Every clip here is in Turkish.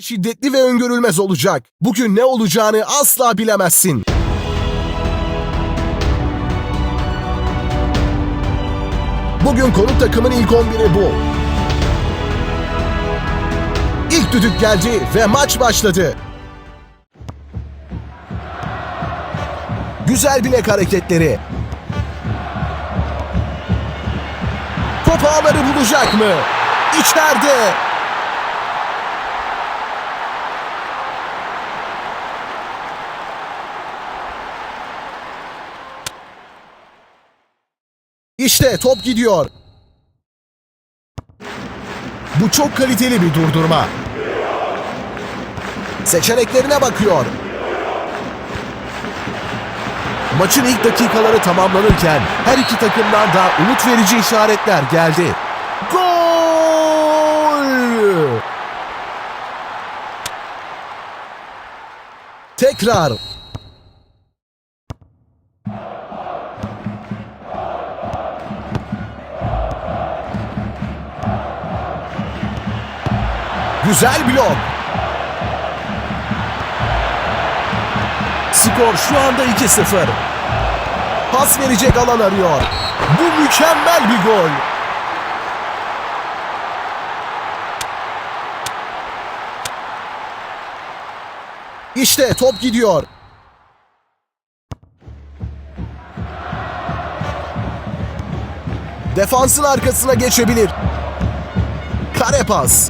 şiddetli ve öngörülmez olacak. Bugün ne olacağını asla bilemezsin. Bugün konuk takımın ilk 11'i bu. İlk düdük geldi ve maç başladı. Güzel bilek hareketleri. Top ağları bulacak mı? İçeride. İşte top gidiyor. Bu çok kaliteli bir durdurma. Seçeneklerine bakıyor. Maçın ilk dakikaları tamamlanırken her iki takımdan da umut verici işaretler geldi. Gol! Tekrar. Güzel blok. Skor şu anda 2-0. Pas verecek alan arıyor. Bu mükemmel bir gol. İşte top gidiyor. Defansın arkasına geçebilir. Kare pas.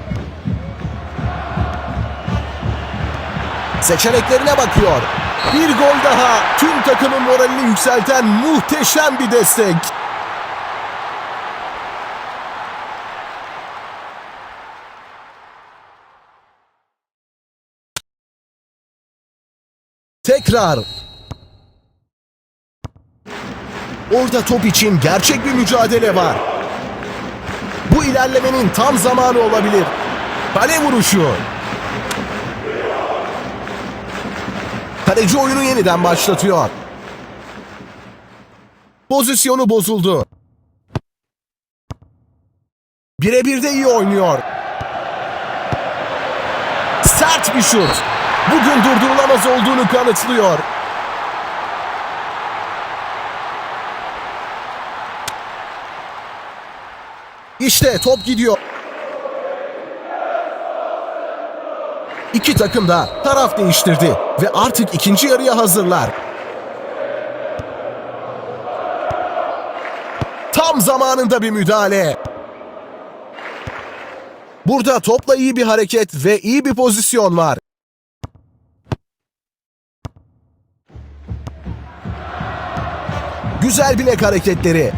Seçeneklerine bakıyor. Bir gol daha. Tüm takımın moralini yükselten muhteşem bir destek. Tekrar. Orada top için gerçek bir mücadele var. Bu ilerlemenin tam zamanı olabilir. Kale vuruşu. Kaleci oyunu yeniden başlatıyor. Pozisyonu bozuldu. Birebir de iyi oynuyor. Sert bir şut. Bugün durdurulamaz olduğunu kanıtlıyor. İşte top gidiyor. İki takım da taraf değiştirdi ve artık ikinci yarıya hazırlar. Tam zamanında bir müdahale. Burada topla iyi bir hareket ve iyi bir pozisyon var. Güzel bilek hareketleri.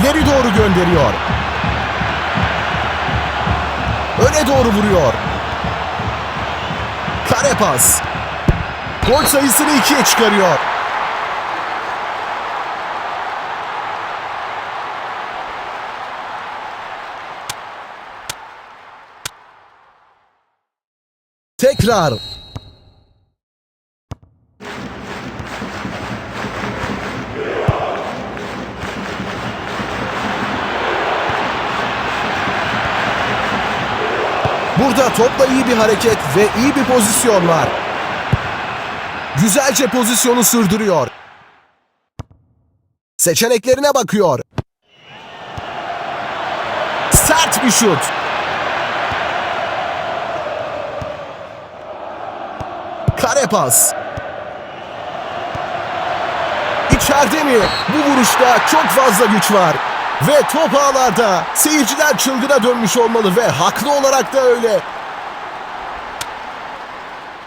İleri doğru gönderiyor. Öne doğru vuruyor. Kare pas. Gol sayısını ikiye çıkarıyor. Tekrar. Burada topla iyi bir hareket ve iyi bir pozisyon var. Güzelce pozisyonu sürdürüyor. Seçeneklerine bakıyor. Sert bir şut. Kare pas. İçeride mi? Bu vuruşta çok fazla güç var. Ve top ağlarda. Seyirciler çılgına dönmüş olmalı ve haklı olarak da öyle.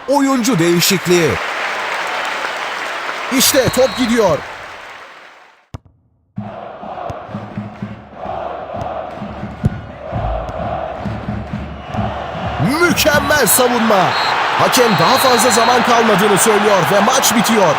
Oyuncu değişikliği. İşte top gidiyor. Mükemmel savunma. Hakem daha fazla zaman kalmadığını söylüyor ve maç bitiyor.